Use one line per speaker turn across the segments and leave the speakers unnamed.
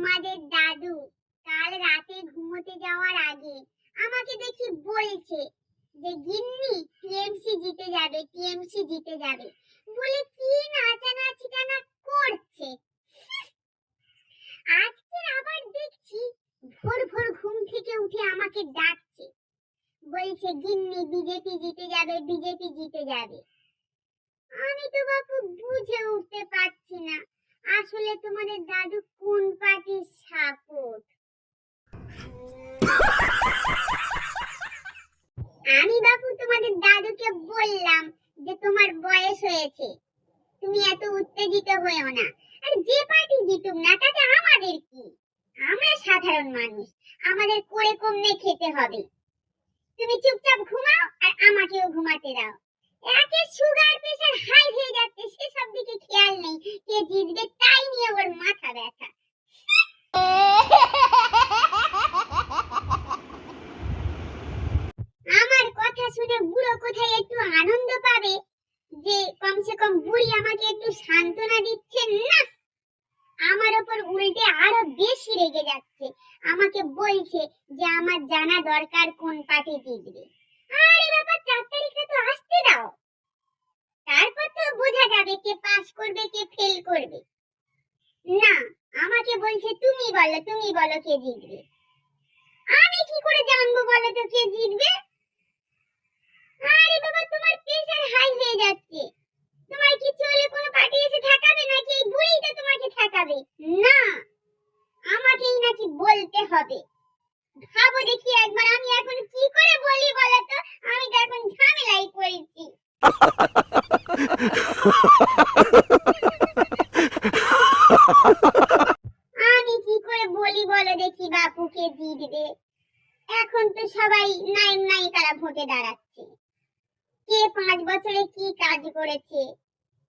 তোমাদের দাদু, কাল রাতে ঘুমোতে যাওয়ার আগে আমাকে দেখি বলছে যে, গিন্নি, টিএমসি জিতে যাবে, টিএমসি জিতে যাবে। বলে কি নাচানাচিটা না করছে? আজকে আবার দেখছি ভোর ভোর ঘুম থেকে উঠে আমাকে ডাকছে। বলছে, গিন্নি, বিজেপি জিতে যাবে, বিজেপি জিতে যাবে। আমি তো বাপু বুঝে উঠতে পারছি না। আসলে তোমাদের দাদু কোন পার্টির সাপোর্ট? আমি বাপু তোমাদের দাদুকে বললাম যে তোমার বয়স হয়েছে। তুমি এত উত্তেজিত হয়েও না। আর যে পার্টি জিতুক না, তাতে আমাদের কি? আমরা সাধারণ মানুষ। আমাদের করে কমনে খেতে হবে। তুমি চুপচাপ ঘুমাও আর আমাকেও ঘুমাতে দাও। একে সুগার প্রেশার হাই হয়ে যাচ্ছে, সেসব দিকে বুড়ো কোথায় একটু আনন্দ পাবে? যে কমসে কম বুড়ি আমাকে একটু সান্ত্বনা দিচ্ছেন না? আমার ওপর উল্টে আরও বেশি রেগে যাচ্ছে। আমাকে বলছে যে আমার জানা দরকার কোন জিতবে। আরে বাবা, চার তারিখে তো আসতে দাও। তারপর তো বোঝা যাবে কে পাস করবে, কে ফেল করবে। না, আমাকে বলছে তুমি বলো তুমি বলো কে জিতবে। আমি কি করে জানব বলো তো কে জিতবে আরে বাবা তোমার প্রেশার হাই হয়ে যাচ্ছে তোমার কিছু হলে কোনো পার্টি এসে ঠেকাবে নাকি এই বুড়িটা তোমাকে ঠেকাবে না আমাকেই নাকি বলতে হবে? ভাবো দেখি একবার আমি এখন কি করে বলি বলো তো আমি তো এখন ঝামেলাই পড়েছি। আমি কি করে বলি বলো দেখি বাপুকে জিতবে এখন তো সবাই নাইম নায়িকারা ভোটে দাঁড়াচ্ছে। কে পাঁচ বছরে কি কাজ করেছে?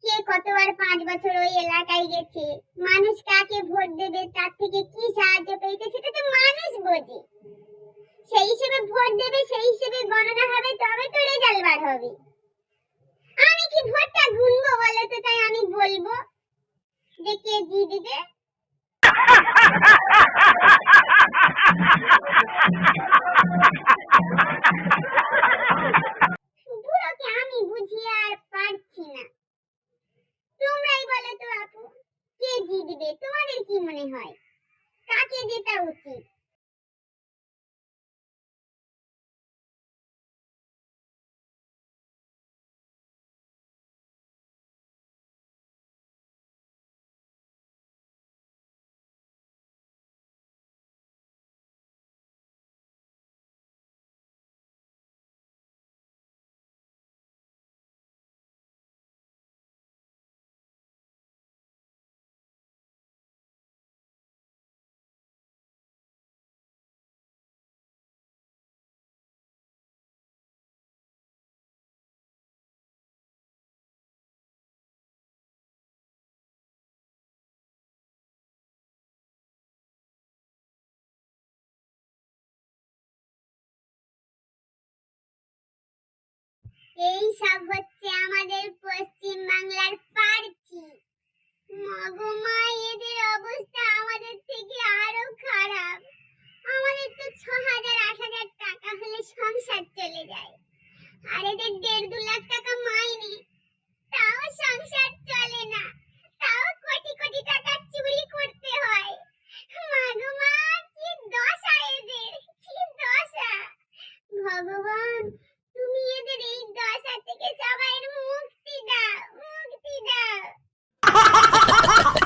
কে কতবার পাঁচ বছর ওই এলাকায় গেছে? মানুষ কাকে ভোট দেবে? তার থেকে কি সাহায্য পেয়েছে সেটা তো মানুষ বোঝে। সেই হিসেবে ভোট দেবে, সেই হিসেবে গণনা হবে, তবে তো রেজাল্ট বার হবে। আমি কি ভোটটা গুনবো বলে তো? তাই আমি বলব যে কে জিতবে কে দিবে? তোমাদের কি মনে হয়? কাকে জেতা উচিত? এই সব হচ্ছে আমাদের পশ্চিম বাংলার প্রার্থী মগমা এদের অবস্থা আমাদের